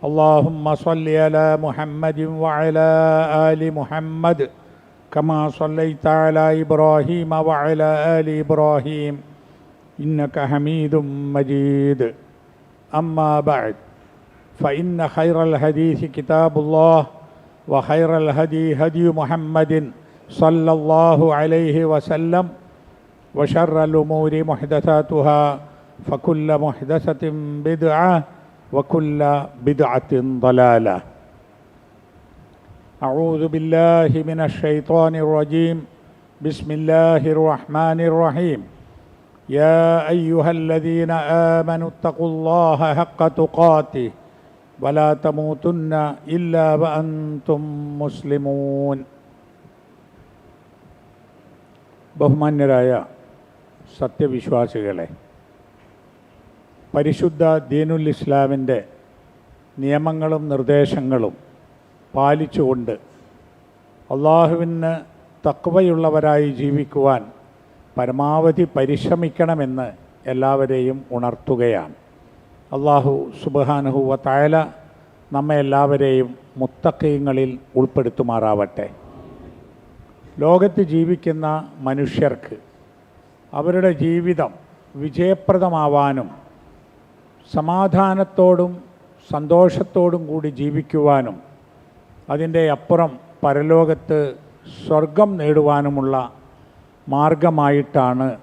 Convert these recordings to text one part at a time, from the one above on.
اللهم صل على محمد وعلى آل محمد كما صليت على إبراهيم وعلى آل إبراهيم. إنك حميد مجيد. أما بعد فإن خير الحديث كتاب الله وخير الهدي هدي محمد صلى الله عليه وسلم وشر الأمور محدثاتها فكل محدثة بدعة وكل بدعة ضلالة أعوذ بالله من الشيطان الرجيم بسم الله الرحمن الرحيم يا أيها الذين آمنوا اتقوا الله حق تقاته ولا تموتن إلا وأنتم مسلمون ബഹുമാന്യരായ സത്യവിശ്വാസികളെ പരിശുദ്ധ ദീനുൽ ഇസ്ലാമിന്റെ നിയമങ്ങളും നിർദ്ദേശങ്ങളും പാലിച്ചുകൊണ്ട് അള്ളാഹുവിന് തക്വയുള്ളവരായി ജീവിക്കുവാൻ പരമാവധി പരിശ്രമിക്കണമെന്ന് എല്ലാവരെയും ഉണർത്തുകയാണ്. അള്ളാഹു സുബാനുഹുവ തായല നമ്മെ എല്ലാവരെയും മുത്തക്കയങ്ങളിൽ ഉൾപ്പെടുത്തുമാറാവട്ടെ. ലോകത്ത് ജീവിക്കുന്ന മനുഷ്യർക്ക് അവരുടെ ജീവിതം വിജയപ്രദമാവാനും സമാധാനത്തോടും സന്തോഷത്തോടും കൂടി ജീവിക്കുവാനും അതിന്റെ അപ്പുറം പരലോകത്ത് സ്വർഗം നേടുവാനുമുള്ള മാർഗമായിട്ടാണ്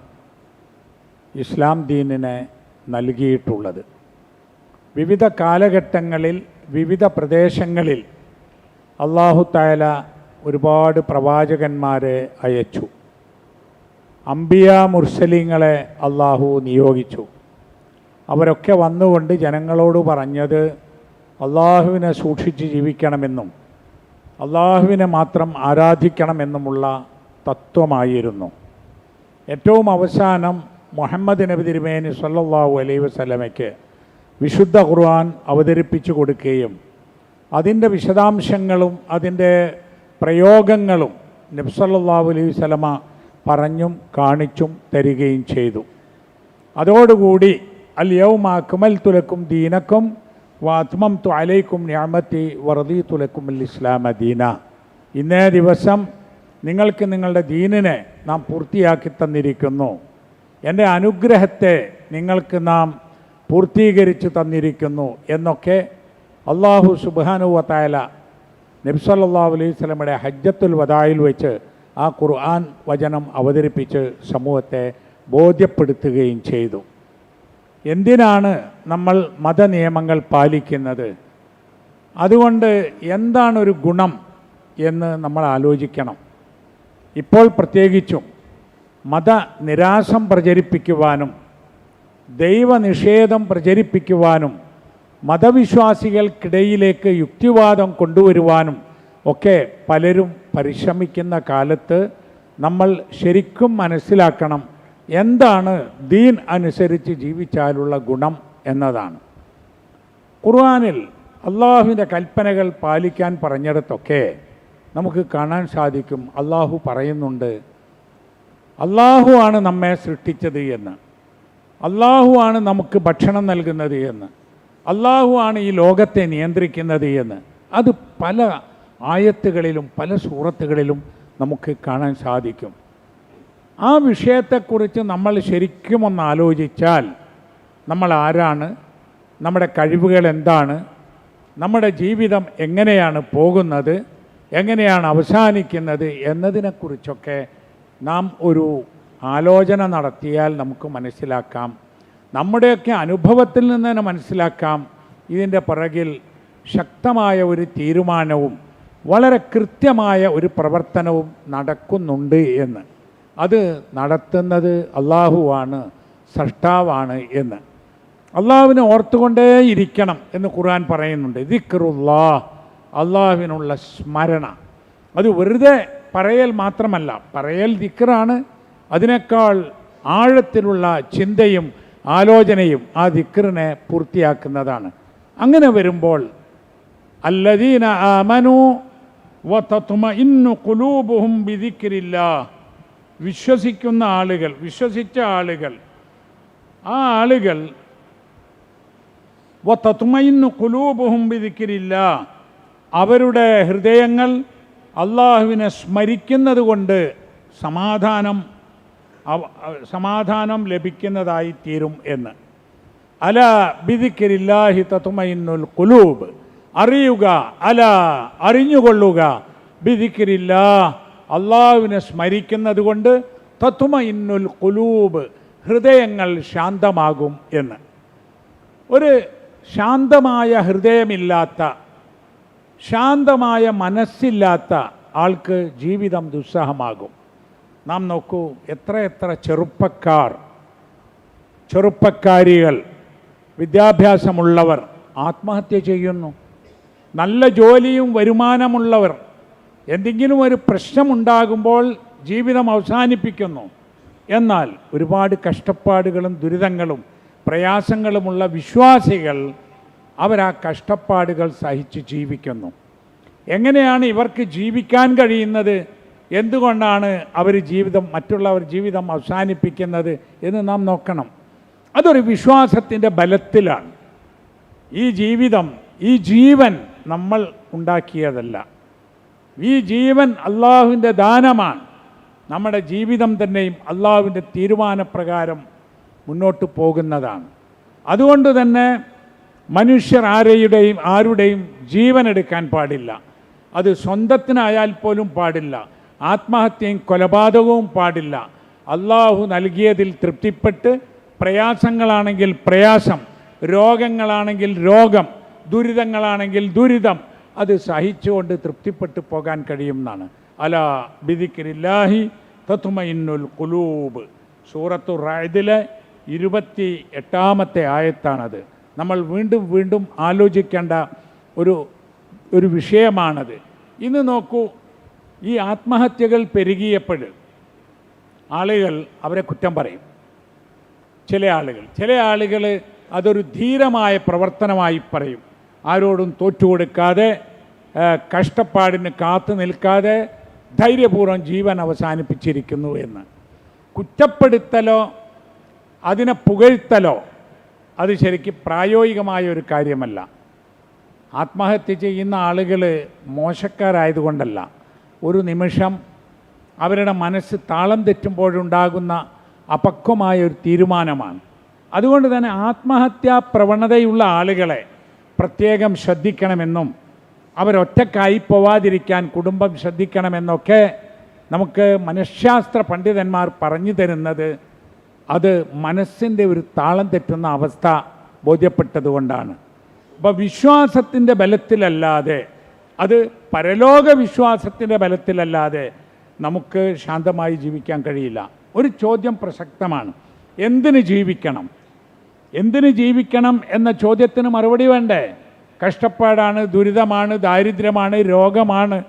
ഇസ്ലാം ദീനിനെ നൽകിയിട്ടുള്ളത്. വിവിധ കാലഘട്ടങ്ങളിൽ വിവിധ പ്രദേശങ്ങളിൽ അള്ളാഹു തായാല ഒരുപാട് പ്രവാചകന്മാരെ അയച്ചു. അംബിയ മുർസലിങ്ങളെ അള്ളാഹു നിയോഗിച്ചു. അവരൊക്കെ വന്നുകൊണ്ട് ജനങ്ങളോട് പറഞ്ഞത് അള്ളാഹുവിനെ സൂക്ഷിച്ച് ജീവിക്കണമെന്നും അള്ളാഹുവിനെ മാത്രം ആരാധിക്കണമെന്നുമുള്ള തത്വമായിരുന്നു. ഏറ്റവും അവസാനം മുഹമ്മദ് നബി തിരുമേനി സല്ലാഹു അലൈ വസ്ലമയ്ക്ക് വിശുദ്ധ ഖുർആൻ അവതരിപ്പിച്ചു കൊടുക്കുകയും അതിന്റെ വിശദാംശങ്ങളും അതിന്റെ പ്രയോഗങ്ങളും നബ്സല്ലാഹു അലൈഹി വസ്ലമ പറഞ്ഞും കാണിച്ചും തരികയും ചെയ്തു. അതോടുകൂടി അൽ യൗമ അക്മൽ തുലക്കും ദീനക്കും വാത്മം തു അലൈക്കും ഞാമത്തി വറദീ തുലക്കും ഇസ്ലാമ ദീന ഇന്നേ ദിവസം നിങ്ങൾക്ക് നിങ്ങളുടെ ദീനിനെ നാം പൂർത്തിയാക്കി തന്നിരിക്കുന്നു. എന്റെ അനുഗ്രഹത്തെ നിങ്ങൾക്ക് നാം പൂർത്തീകരിച്ചു തന്നിരിക്കുന്നു എന്നൊക്കെ അള്ളാഹു സുബാനുവത്തായ നബ്സല്ലാ അലൈഹി സ്വലമയുടെ ഹജ്ജത്തുൽ വദായിൽ വെച്ച് ആ ഖുർആൻ വചനം അവതരിപ്പിച്ച് സമൂഹത്തെ ബോധ്യപ്പെടുത്തുകയും ചെയ്തു. എന്തിനാണ് നമ്മൾ മതനിയമങ്ങൾ പാലിക്കുന്നത്? അതുകൊണ്ട് എന്താണ് ഒരു ഗുണം എന്ന് നമ്മൾ ആലോചിക്കണം. ഇപ്പോൾ പ്രത്യേകിച്ചും മതനിരാശം പ്രചരിപ്പിക്കുവാനും ദൈവനിഷേധം പ്രചരിപ്പിക്കുവാനും മതവിശ്വാസികൾക്കിടയിലേക്ക് യുക്തിവാദം കൊണ്ടുവരുവാനും ഒക്കെ പലരും പരിശ്രമിക്കുന്ന കാലത്ത് നമ്മൾ ശരിക്കും മനസ്സിലാക്കണം എന്താണ് ദീൻ അനുസരിച്ച് ജീവിച്ചാലുള്ള ഗുണം എന്നതാണ്. ഖുർആാനിൽ അള്ളാഹുവിന്റെ കൽപ്പനകൾ പാലിക്കാൻ പറഞ്ഞിടത്തൊക്കെ നമുക്ക് കാണാൻ സാധിക്കും അള്ളാഹു പറയുന്നുണ്ട് അള്ളാഹു ആണ് നമ്മെ സൃഷ്ടിച്ചത് എന്ന് അള്ളാഹു ആണ് നമുക്ക് ഭക്ഷണം നൽകുന്നത് എന്ന് അള്ളാഹു ആണ് ഈ ലോകത്തെ നിയന്ത്രിക്കുന്നത് എന്ന്. അത് പല ആയത്തുകളിലും പല സൂറത്തുകളിലും നമുക്ക് കാണാൻ സാധിക്കും. ആ വിഷയത്തെക്കുറിച്ച് നമ്മൾ ശരിക്കും ഒന്ന് ആലോചിച്ചാൽ നമ്മൾ ആരാണ്? നമ്മുടെ കഴിവുകൾ എന്താണ്? നമ്മുടെ ജീവിതം എങ്ങനെയാണ് പോകുന്നത്? എങ്ങനെയാണ് അവസാനിക്കുന്നത്? എന്നതിനെക്കുറിച്ചൊക്കെ നാം ഒരു ആലോചന നടത്തിയാൽ നമുക്ക് മനസ്സിലാക്കാം. നമ്മുടെയൊക്കെ അനുഭവത്തിൽ നിന്ന് തന്നെ മനസ്സിലാക്കാം. ഇതിന്റെ പിറകിൽ ശക്തമായ ഒരു തീരുമാനവും വളരെ കൃത്യമായ ഒരു പ്രവർത്തനവും നടക്കുന്നുണ്ട് എന്ന്. അത് നടത്തുന്നത് അള്ളാഹുവാണ് സൃഷ്ടാവാണ് എന്ന്. അള്ളാഹുവിനെ ഓർത്തുകൊണ്ടേ ഇരിക്കണം എന്ന് ഖുർആൻ പറയുന്നുണ്ട്. ദിക്റുല്ലാ അള്ളാഹുവിനുള്ള സ്മരണ. അത് വെറുതെ പറയൽ മാത്രമല്ല പറയൽ ദിക്റാണ്. അതിനേക്കാൾ ആഴത്തിലുള്ള ചിന്തയും ആലോചനയും ആ ദിക്റിനെ പൂർത്തിയാക്കുന്നതാണ്. അങ്ങനെ വരുമ്പോൾ അല്ലദീന ആമനു വതത്മഇന്നു കുലൂബുഹും ബിദിക്രില്ലാ വിശ്വസിക്കുന്ന ആളുകൾ വിശ്വസിച്ച ആളുകൾ ആ ആളുകൾ തത്മയിന്ന് ഖുലൂബുഹും ബിദിക്രില്ലാ അവരുടെ ഹൃദയങ്ങൾ അള്ളാഹുവിനെ സ്മരിക്കുന്നത് കൊണ്ട് സമാധാനം സമാധാനം ലഭിക്കുന്നതായി തീരും എന്ന്. അല ബിദിക്കരില്ലാഹി തത്മയിന്നുൽ കുലൂബ് അറിയുക അല അറിഞ്ഞുകൊള്ളുക. ബിദിക്രില്ലാ അള്ളാഹുവിനെ സ്മരിക്കുന്നത് കൊണ്ട് തത്മഇന്നുൽ കുലൂബ് ഹൃദയങ്ങൾ ശാന്തമാകും എന്ന്. ഒരു ശാന്തമായ ഹൃദയമില്ലാത്ത ശാന്തമായ മനസ്സില്ലാത്ത ആൾക്ക് ജീവിതം ദുസ്സഹമാകും. നാം നോക്കൂ എത്ര എത്ര ചെറുപ്പക്കാർ ചെറുപ്പക്കാരികൾ വിദ്യാഭ്യാസമുള്ളവർ ആത്മഹത്യ ചെയ്യുന്നു. നല്ല ജോലിയും വരുമാനമുള്ളവർ എന്തെങ്കിലും ഒരു പ്രശ്നമുണ്ടാകുമ്പോൾ ജീവിതം അവസാനിപ്പിക്കുന്നു. എന്നാൽ ഒരുപാട് കഷ്ടപ്പാടുകളും ദുരിതങ്ങളും പ്രയാസങ്ങളുമുള്ള വിശ്വാസികൾ അവരാ കഷ്ടപ്പാടുകൾ സഹിച്ച് ജീവിക്കുന്നു. എങ്ങനെയാണ് ഇവർക്ക് ജീവിക്കാൻ കഴിയുന്നത്? എന്തുകൊണ്ടാണ് അവർ ജീവിതം മറ്റുള്ളവർ ജീവിതം അവസാനിപ്പിക്കുന്നത് എന്ന് നാം നോക്കണം. അതൊരു വിശ്വാസത്തിന്റെ ബലത്തിലാണ്. ഈ ജീവിതം ഈ ജീവൻ നമ്മൾ ഉണ്ടാക്കിയതല്ല. ഈ ജീവൻ അള്ളാഹുവിന്റെ ദാനമാണ്. നമ്മുടെ ജീവിതം തന്നെയും അള്ളാഹുവിന്റെ തീരുമാനപ്രകാരം മുന്നോട്ട് പോകുന്നതാണ്. അതുകൊണ്ട് തന്നെ മനുഷ്യർ ആരെയുടെയും ആരുടെയും ജീവൻ എടുക്കാൻ പാടില്ല. അത് സ്വന്തത്തിനായാൽ പോലും പാടില്ല. ആത്മഹത്യയും കൊലപാതകവും പാടില്ല. അള്ളാഹു നൽകിയതിൽ തൃപ്തിപ്പെട്ട് പ്രയാസങ്ങളാണെങ്കിൽ പ്രയാസം രോഗങ്ങളാണെങ്കിൽ രോഗം ദുരിതങ്ങളാണെങ്കിൽ ദുരിതം അത് സഹിച്ചുകൊണ്ട് തൃപ്തിപ്പെട്ടു പോകാൻ കഴിയുമെന്നാണ്. അല ബിദിക്രില്ലാഹി തത്തുമൈനുൽ കുലൂബ് സൂറത്തു റായതിലെ ഇരുപത്തി എട്ടാമത്തെ ആയത്താണത്. നമ്മൾ വീണ്ടും വീണ്ടും ആലോചിക്കേണ്ട ഒരു ഒരു വിഷയമാണത്. ഇന്ന് നോക്കൂ ഈ ആത്മഹത്യകൾ പെരുകിയപ്പോൾ ആളുകൾ അവരെ കുറ്റം പറയും. ചില ആളുകൾ ചില ആളുകൾ അതൊരു ധീരമായ പ്രവർത്തനമായി പറയും. ആരോടും തോറ്റുകൊടുക്കാതെ കൊടുക്കാതെ കഷ്ടപ്പാടിന് കാത്തു നിൽക്കാതെ ധൈര്യപൂർവം ജീവൻ അവസാനിപ്പിച്ചിരിക്കുന്നു എന്ന്. കുറ്റപ്പെടുത്തലോ അതിനെ പുകഴ്ത്തലോ അത് ശരിക്കും പ്രായോഗികമായ ഒരു കാര്യമല്ല. ആത്മഹത്യ ചെയ്യുന്ന ആളുകൾ മോശക്കാരായതുകൊണ്ടല്ല. ഒരു നിമിഷം അവരുടെ മനസ്സ് താളം തെറ്റുമ്പോഴുണ്ടാകുന്ന അപക്വമായ ഒരു തീരുമാനമാണ്. അതുകൊണ്ട് തന്നെ ആത്മഹത്യാ പ്രവണതയുള്ള ആളുകളെ പ്രത്യേകം ശ്രദ്ധിക്കണമെന്നും അവരൊറ്റക്കായി പോവാതിരിക്കാൻ കുടുംബം ശ്രദ്ധിക്കണമെന്നൊക്കെ നമുക്ക് മനഃശാസ്ത്ര പണ്ഡിതന്മാർ പറഞ്ഞു തരുന്നത് അത് മനസ്സിന്റെ ഒരു താളം തെറ്റുന്ന അവസ്ഥ ബോധ്യപ്പെട്ടതുകൊണ്ടാണ്. അപ്പോൾ വിശ്വാസത്തിന്റെ ബലത്തിലല്ലാതെ അത് പരലോക വിശ്വാസത്തിന്റെ ബലത്തിലല്ലാതെ നമുക്ക് ശാന്തമായി ജീവിക്കാൻ കഴിയില്ല. ഒരു ചോദ്യം പ്രസക്തമാണ്. എന്തിന് ജീവിക്കണം? എന്തിന് ജീവിക്കണം എന്ന ചോദ്യത്തിന് മറുപടി വേണ്ടേ? കഷ്ടപ്പാടാണ് ദുരിതമാണ് ദാരിദ്ര്യമാണ് രോഗമാണ്.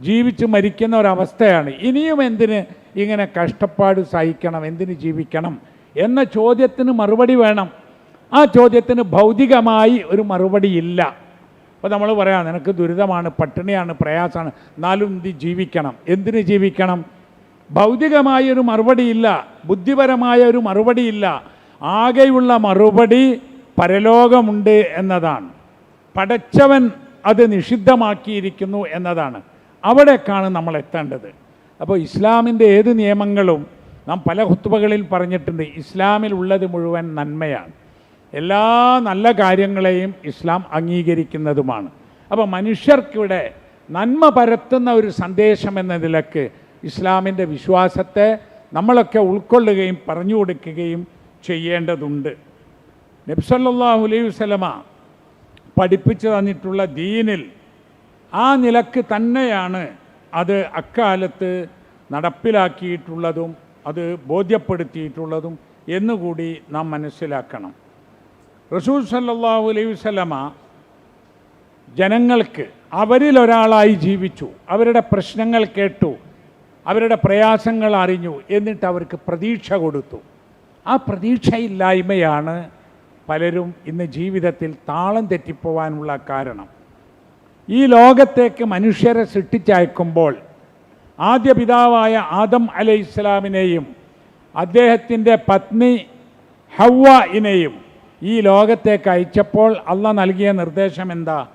ജീവിച്ച് മരിക്കുന്ന ഒരവസ്ഥയാണ്. ഇനിയും എന്തിന് ഇങ്ങനെ കഷ്ടപ്പാട് സഹിക്കണം എന്തിന് ജീവിക്കണം എന്ന ചോദ്യത്തിന് മറുപടി വേണം. ആ ചോദ്യത്തിന് ഭൗതികമായി ഒരു മറുപടി ഇല്ല. അപ്പോൾ നമ്മൾ പറയാം നിനക്ക് ദുരിതമാണ് പട്ടിണിയാണ് പ്രയാസമാണ്. എന്നാലും ഇത് ജീവിക്കണം? എന്തിന് ജീവിക്കണം? ഭൗതികമായ ഒരു മറുപടിയില്ല ബുദ്ധിപരമായ ഒരു മറുപടിയില്ല ആകെയുള്ള മറുപടി പരലോകമുണ്ട് എന്നതാണ്. പടച്ചവൻ അത് നിഷിദ്ധമാക്കിയിരിക്കുന്നു എന്നതാണ്. അവിടേക്കാണ് നമ്മൾ എത്തേണ്ടത്. അപ്പോൾ ഇസ്ലാമിന്റെ ഏത് നിയമങ്ങളും നാം പല ഹുത്തുബകളിൽ പറഞ്ഞിട്ടുണ്ട് ഇസ്ലാമിൽ ഉള്ളത് മുഴുവൻ നന്മയാണ്. എല്ലാ നല്ല കാര്യങ്ങളെയും ഇസ്ലാം അംഗീകരിക്കുന്നതുമാണ്. അപ്പോൾ മനുഷ്യർക്കിവിടെ നന്മ പരത്തുന്ന ഒരു സന്ദേശം എന്ന നിലയ്ക്ക് ഇസ്ലാമിന്റെ വിശ്വാസത്തെ നമ്മളൊക്കെ ഉൾക്കൊള്ളുകയും പറഞ്ഞു കൊടുക്കുകയും ചെയ്യേണ്ടതുണ്ട്. നബ്സല്ലാഹു അലൈഹി വസല്ലമ പഠിപ്പിച്ചു തന്നിട്ടുള്ള ദീനിൽ ആ നിലയ്ക്ക് തന്നെയാണ് അത് അക്കാലത്ത് നടപ്പിലാക്കിയിട്ടുള്ളതും അത് ബോധ്യപ്പെടുത്തിയിട്ടുള്ളതും എന്നുകൂടി നാം മനസ്സിലാക്കണം. റസൂൽ സല്ലാഹു അലൈഹി വസല്ലമ ജനങ്ങൾക്ക് അവരിലൊരാളായി ജീവിച്ചു. അവരുടെ പ്രശ്നങ്ങൾ കേട്ടു. അവരുടെ പ്രയാസങ്ങൾ അറിഞ്ഞു. എന്നിട്ട് അവർക്ക് പ്രതീക്ഷ കൊടുത്തു. ആ പ്രതീക്ഷയില്ലായ്മയാണ് പലരും ഇന്ന് ജീവിതത്തിൽ താളം തെറ്റിപ്പോവാനുള്ള കാരണം. ഈ ലോകത്തേക്ക് മനുഷ്യരെ സൃഷ്ടിച്ചയക്കുമ്പോൾ ആദ്യ പിതാവായ ആദം അലൈഹി ഇസ്ലാമിനെയും അദ്ദേഹത്തിന്റെ പത്നി ഹവ്വയിനെയും ഈ ലോകത്തേക്ക് അയച്ചപ്പോൾ അള്ള നൽകിയ നിർദ്ദേശം എന്താ?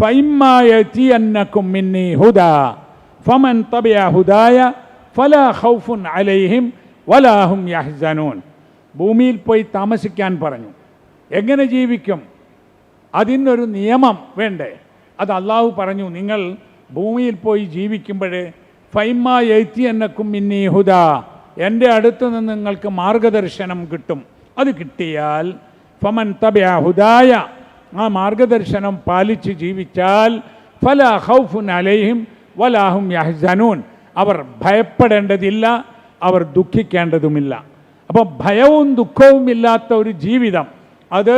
ഫൈമായത്തിയന്നക്കും മിന്നി ഹുദ ഫമൻ തബിയ ഹുദായ ഫലാ അലൈഹിം വലാഹും യഹ്സനൂൻ. ഭൂമിയിൽ പോയി താമസിക്കാൻ പറഞ്ഞു. എങ്ങനെ ജീവിക്കും? അതിനൊരു നിയമം വേണ്ടേ? അത് അള്ളാഹു പറഞ്ഞു നിങ്ങൾ ഭൂമിയിൽ പോയി ജീവിക്കുമ്പോൾ ഫൈമ എയ്ത്തി എന്നക്കും മിന്നി ഹുദ എന്റെ അടുത്ത് നിന്ന് നിങ്ങൾക്ക് മാർഗദർശനം കിട്ടും. അത് കിട്ടിയാൽ ഫമൻ തബിയ ഹുദായ. ആ മാർഗദർശനം പാലിച്ച് ജീവിച്ചാൽ ഫല ഹൗഫുൻ അലൈഹിം വലാഹും യഹ്സനൂൻ. അവർ ഭയപ്പെടേണ്ടതില്ല അവർ ദുഃഖിക്കേണ്ടതുമില്ല. അപ്പോൾ ഭയവും ദുഃഖവും ഇല്ലാത്ത ഒരു ജീവിതം അത്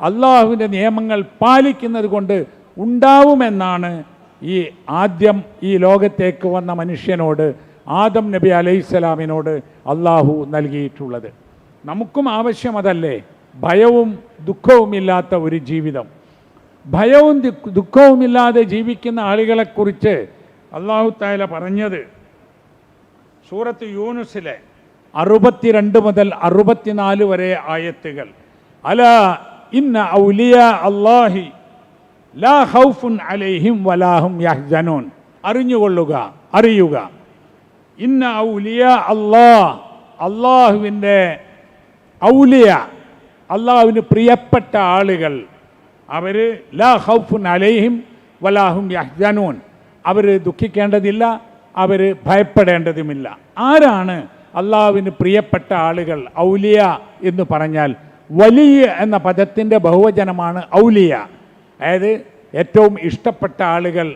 അള്ളാഹുവിന്റെ നിയമങ്ങൾ പാലിക്കുന്നത് കൊണ്ട് ഉണ്ടാവുമെന്നാണ് ഈ ആദ്യം ഈ ലോകത്തേക്ക് വന്ന മനുഷ്യനോട് ആദം നബി അലൈഹിസ്സലാമിനോട് അള്ളാഹു നൽകിയിട്ടുള്ളത്. നമുക്കും ആവശ്യം അതല്ലേ? ഭയവും ദുഃഖവുമില്ലാത്ത ഒരു ജീവിതം. ഭയവും ദുഃഖ- ദുഃഖവുമില്ലാതെ ജീവിക്കുന്ന ആളുകളെക്കുറിച്ച് അള്ളാഹു താല പറഞ്ഞത് സൂറത്ത് യൂനുസിലെ അറുപത്തിരണ്ട് മുതൽ അറുപത്തിനാല് വരെ ആയത്തുകൾ. അല ഇന്ന ഔലിയ അള്ളാഹി ലാ ഹൗഫുൻ അലൈഹിം വലാഹും യഹ്ജനൂൻ അറിഞ്ഞുകൊള്ളുക അറിയുക. ഇന്ന ഔലിയ അള്ളാ അള്ളാഹുവിന്റെ ഔലിയ അള്ളാഹുവിന് പ്രിയപ്പെട്ട ആളുകൾ. അവർ ലാ ഹൗഫുൻ അലൈഹിം വലാഹും യഹ്ജനൂൻ അവർ ദുഃഖിക്കേണ്ടതില്ല അവർ ഭയപ്പെടേണ്ടതുമില്ല. ആരാണ് അള്ളാഹുവിന് പ്രിയപ്പെട്ട ആളുകൾ ഔലിയ എന്ന് പറഞ്ഞാൽ വലിയ എന്ന പദത്തിന്റെ ബഹുവചനമാണ് ഔലിയ. അതായത് ഏറ്റവും ഇഷ്ടപ്പെട്ട ആളുകൾ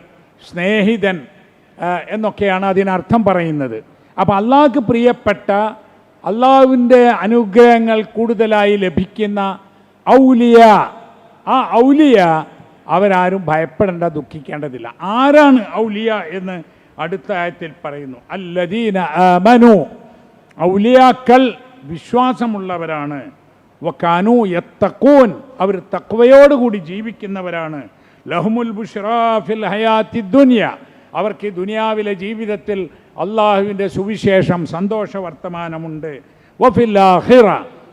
സ്നേഹിതൻ എന്നൊക്കെയാണ് അതിനർത്ഥം പറയുന്നത്. അപ്പോൾ അള്ളാഹ്ക്ക് പ്രിയപ്പെട്ട അള്ളാഹുവിന്റെ അനുഗ്രഹങ്ങൾ കൂടുതലായി ലഭിക്കുന്ന ഔലിയ ആ ഔലിയ അവരാരും ഭയപ്പെടേണ്ട ദുഃഖിക്കേണ്ടതില്ല. ആരാണ് ഔലിയ എന്ന് അടുത്ത ആയത്തിൽ പറയുന്നു. അല്ലദീന ആമനു. ഔലിയാക്കൾ വിശ്വാസമുള്ളവരാണ്. വക്കാനു യത്തക്കൂൻ അവർ തക്വയോടുകൂടി ജീവിക്കുന്നവരാണ്. ലഹുമുൽ ബുഷ്റാഫിൽ ഹയാത്തി ദുനിയ അവർക്ക് ഈ ദുനിയാവിലെ ജീവിതത്തിൽ അള്ളാഹുവിന്റെ സുവിശേഷം സന്തോഷ വർത്തമാനമുണ്ട് വഫിൽ ആഹിറ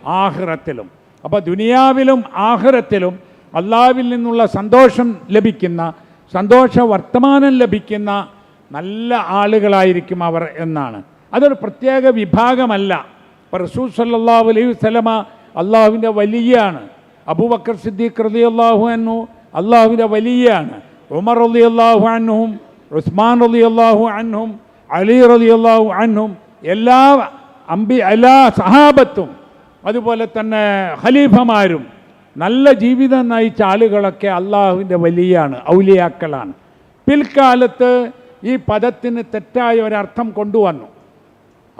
ആഹിറത്തിലും അപ്പോൾ ദുനിയാവിലും ആഹിറത്തിലും അള്ളാഹുവിൽ നിന്നുള്ള സന്തോഷം ലഭിക്കുന്ന സന്തോഷ വർത്തമാനം ലഭിക്കുന്ന നല്ല ആളുകളായിരിക്കും അവർ എന്നാണ്. അതൊരു പ്രത്യേക വിഭാഗമല്ല. ഇപ്പോൾ റസൂൽ സല്ലല്ലാഹു അലൈഹി വസല്ലമ അള്ളാഹുവിന്റെ വലിയാണ്. അബൂബക്കർ സിദ്ദീഖ് റലി അള്ളാഹു അന്നു അള്ളാഹുവിന്റെ വലിയാണ്. ഉമർ അലി അള്ളാഹു അന്നും ഉസ്മാൻ അലി അള്ളാഹു അന്നും അലി റലി അള്ളാഹു അന്നും എല്ലാ അമ്പി എല്ലാ സഹാബത്തും അതുപോലെ തന്നെ ഖലീഫമാരും നല്ല ജീവിതം നയിച്ച ആളുകളൊക്കെ അള്ളാഹുവിന്റെ വലിയാണ് ഔലിയാക്കളാണ്. പിൽക്കാലത്ത് ഈ പദത്തിന് തെറ്റായ ഒരർത്ഥം കൊണ്ടുവന്നു.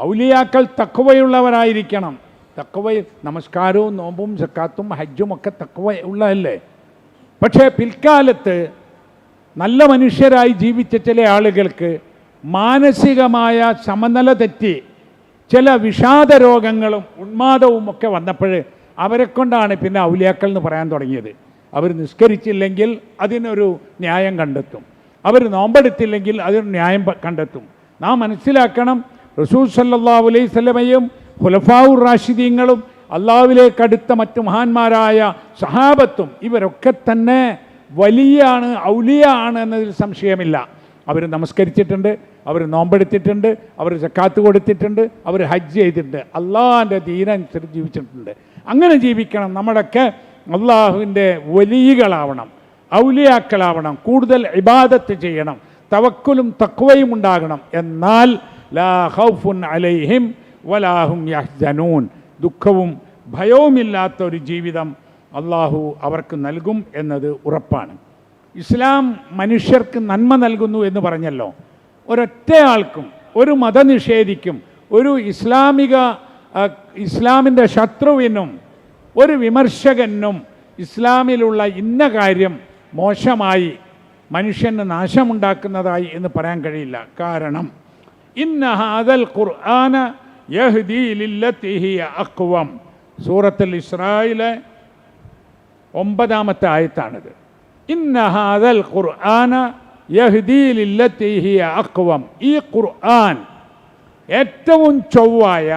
ഔലിയാക്കൾ തക്കവയുള്ളവരായിരിക്കണം തക്കുവ നമസ്കാരവും നോമ്പും സക്കാത്തും ഹജ്ജും ഒക്കെ തക്കവ ഉള്ളതല്ലേ? പക്ഷേ പിൽക്കാലത്ത് നല്ല മനുഷ്യരായി ജീവിച്ച ചില ആളുകൾക്ക് മാനസികമായ സമനില തെറ്റി ചില വിഷാദ രോഗങ്ങളും ഉന്മാദവും ഒക്കെ വന്നപ്പോൾ അവരെ കൊണ്ടാണ് പിന്നെ ഔലിയാക്കൾ എന്ന് പറയാൻ തുടങ്ങിയത്. അവർ നിസ്കരിച്ചില്ലെങ്കിൽ അതിനൊരു ന്യായം കണ്ടെത്തും. അവർ നോമ്പെടുത്തില്ലെങ്കിൽ അതിനൊരു ന്യായം കണ്ടെത്തും. നാം മനസ്സിലാക്കണം റസൂൽ സല്ലാ അലൈഹി സ്വലമയും ഹുലഫാവുർ റാഷിദീങ്ങളും അള്ളാവിലേക്ക് അടുത്ത മറ്റു മഹാന്മാരായ സഹാബത്തും ഇവരൊക്കെ തന്നെ വലിയാണ് ഔലിയ ആണ് എന്നതിൽ സംശയമില്ല. അവർ നമസ്കരിച്ചിട്ടുണ്ട് അവർ നോമ്പെടുത്തിട്ടുണ്ട് അവർ സക്കാത്ത് കൊടുത്തിട്ടുണ്ട് അവർ ഹജ്ജ് ചെയ്തിട്ടുണ്ട്. അള്ളാഹിന്റെ ദീനനുസരിച്ച് ജീവിച്ചിട്ടുണ്ട്. അങ്ങനെ ജീവിക്കണം നമ്മളൊക്കെ അള്ളാഹുവിന്റെ വലിയകളാവണം ഔലിയാക്കളാവണം കൂടുതൽ ഇബാദത്ത് ചെയ്യണം തവക്കുലും തക്വയും ഉണ്ടാകണം. എന്നാൽ ലാ ഹൗഫുൻ അലൈഹിം വലാഹും യഹ്ജനൂൻ ദുഃഖവും ഭയവുമില്ലാത്ത ഒരു ജീവിതം അള്ളാഹു അവർക്ക് നൽകും എന്നത് ഉറപ്പാണ്. ഇസ്ലാം മനുഷ്യർക്ക് നന്മ നൽകുന്നു എന്ന് പറഞ്ഞല്ലോ. ഒരൊറ്റ ആൾക്കും ഒരു മതനിഷേധിക്കും ഒരു ഇസ്ലാമിക ഇസ്ലാമിന്റെ ശത്രുവിനും ഒരു വിമർശകനും ഇസ്ലാമിലുള്ള ഇന്ന കാര്യം മോശമായി മനുഷ്യന് നാശമുണ്ടാക്കുന്നതായി എന്ന് പറയാൻ കഴിയില്ല. കാരണം ഇന്ന ഹാദൽ ഖുർആന യഹ്ദി ലില്ലത്തി ഹിയ അക്വം സൂറത്തുൽ ഇസ്രായിലെ ഒമ്പതാമത്തെ ആയത്താണിത് ഇന്ന ഹാദൽ ഖുർആന യഹ്ദി ലില്ലത്തി ഹിയ അക്വം ഈ ഖുർആൻ ഏറ്റവും ചൊവ്വായ